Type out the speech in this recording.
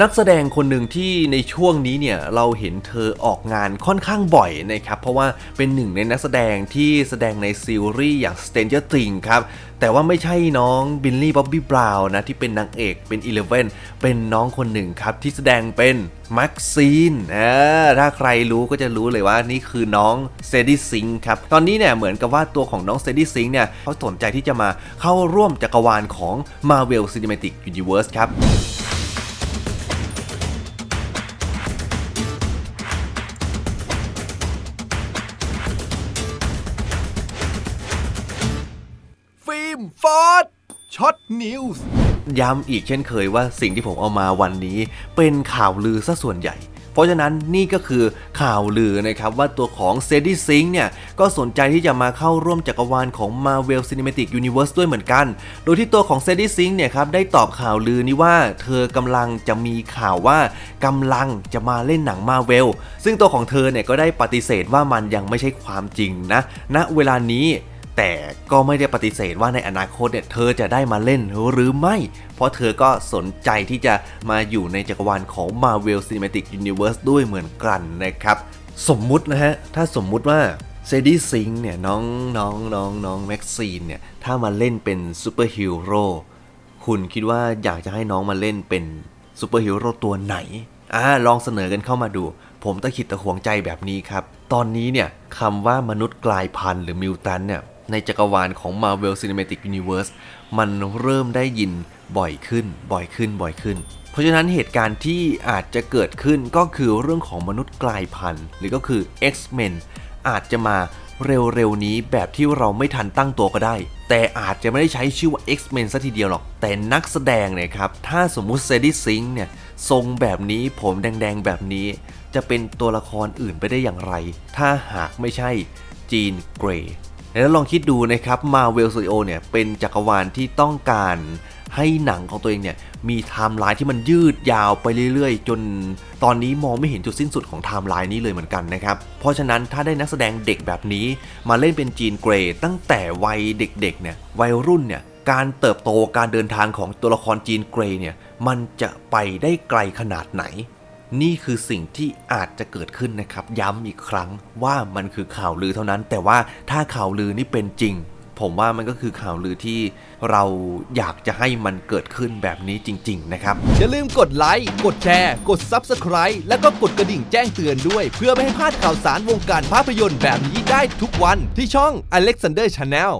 นักแสดงคนหนึ่งที่ในช่วงนี้เนี่ยเราเห็นเธอออกงานค่อนข้างบ่อยนะครับเพราะว่าเป็นหนึ่งในนักแสดงที่แสดงในซีรีส์อย่าง Stranger Things ครับแต่ว่าไม่ใช่น้องบิลลี่บ๊อบบี้บราวน์นะที่เป็นนางเอกเป็น Eleven เป็นน้องคนหนึ่งครับที่แสดงเป็นแม็กซีนถ้าใครรู้ก็จะรู้เลยว่านี่คือน้องเซดี้ซิงครับตอนนี้เนี่ยเหมือนกับว่าตัวของน้องเซดี้ซิงเนี่ยเขาสนใจที่จะมาเข้าร่วมจักรวาลของ Marvel Cinematic Universe ครับ มฟอร์ดช็อตนิวส์ย้ำอีกเช่นเคยว่าสิ่งที่ผมเอามาวันนี้ เป็นข่าวลือซะส่วนใหญ่ เพราะฉะนั้นนี่ก็คือข่าวลือนะครับว่าตัวของเซดี้ซิงเนี่ย ก็สนใจที่จะมาเข้าร่วมจักรวาลของ Marvel Cinematic Universe ด้วยเหมือนกัน โดยที่ตัวของเซดี้ซิงเนี่ยครับได้ตอบข่าวลือนี้ว่าเธอกำลังจะมีข่าวว่ากำลังจะมาเล่นหนัง Marvel ซึ่งตัวของเธอเนี่ยก็ได้ปฏิเสธว่ามันยังไม่ใช่ความจริงนะณเวลานี้ แต่ก็ไม่ได้ปฏิเสธว่าในอนาคตเนี่ยเธอจะได้มาเล่นหรือไม่ เพราะเธอก็สนใจที่จะมาอยู่ในจักรวาลของ Marvel Cinematic Universe ด้วยเหมือนกันนะครับ สมมุตินะฮะ ถ้าสมมุติว่าเซดี้ซิงเนี่ยน้องน้องน้องน้องแม็กซีนเนี่ย ถ้ามาเล่นเป็นซูเปอร์ฮีโร่คุณคิดว่าอยากจะให้น้องมาเล่นเป็นซูเปอร์ฮีโร่ตัวไหนอ่าลองเสนอกันเข้ามาดู ผมตะขิดตะขวงใจแบบนี้ครับ ตอนนี้เนี่ยคำว่ามนุษย์กลายพันธุ์หรือมิวตันเนี่ย ในจักรวาลของ Marvel Cinematic Universe มันเริ่มได้ยินบ่อยขึ้น บ่อยขึ้น บ่อยขึ้น เพราะฉะนั้นเหตุการณ์ที่อาจจะเกิดขึ้นก็คือเรื่องของมนุษย์กลายพันธุ์ หรือก็คือ X-Men อาจจะมาเร็วๆนี้แบบที่เราไม่ทันตั้งตัวก็ได้ แต่อาจจะไม่ได้ใช้ชื่อว่า X-Men ซะทีเดียวหรอก แต่นักแสดงเนี่ยครับ ถ้าสมมุติเซดี้ซิงเนี่ยทรงแบบนี้ผมแดงๆแบบนี้ จะเป็นตัวละครอื่นไปได้อย่างไร ถ้าหากไม่ใช่จีนเกรย์ แล้วลองคิดดูนะครับ Marvel Studio เนี่ยเป็นจักรวาลที่ต้องการให้หนังของตัวเองเนี่ยมีไทม์ไลน์ที่มันยืดยาวไปเรื่อยๆ จนตอนนี้มองไม่เห็นจุดสิ้นสุดของไทม์ไลน์นี้เลยเหมือนกันนะครับ เพราะฉะนั้นถ้าได้นักแสดงเด็กแบบนี้ มาเล่นเป็นจีนเกรย์ตั้งแต่วัยเด็กๆเนี่ยวัยรุ่นเนี่ยการเติบโตการเดินทางของตัวละครจีนเกรย์เนี่ยมันจะไปได้ไกลขนาดไหน นี่คือสิ่งที่อาจจะเกิดขึ้นนะครับ ย้ำอีกครั้งว่ามันคือข่าวลือเท่านั้น แต่ว่าถ้าข่าวลือนี่เป็นจริง ผมว่ามันก็คือข่าวลือที่เราอยากจะให้มันเกิดขึ้นแบบนี้จริง ๆ นะครับ อย่าลืมกดไลค์ กดแชร์ กด Subscribe แล้วก็กดกระดิ่งแจ้งเตือนด้วย เพื่อไม่ให้พลาดข่าวสารวงการภาพยนตร์แบบนี้ได้ทุกวันที่ช่อง Alexander Channel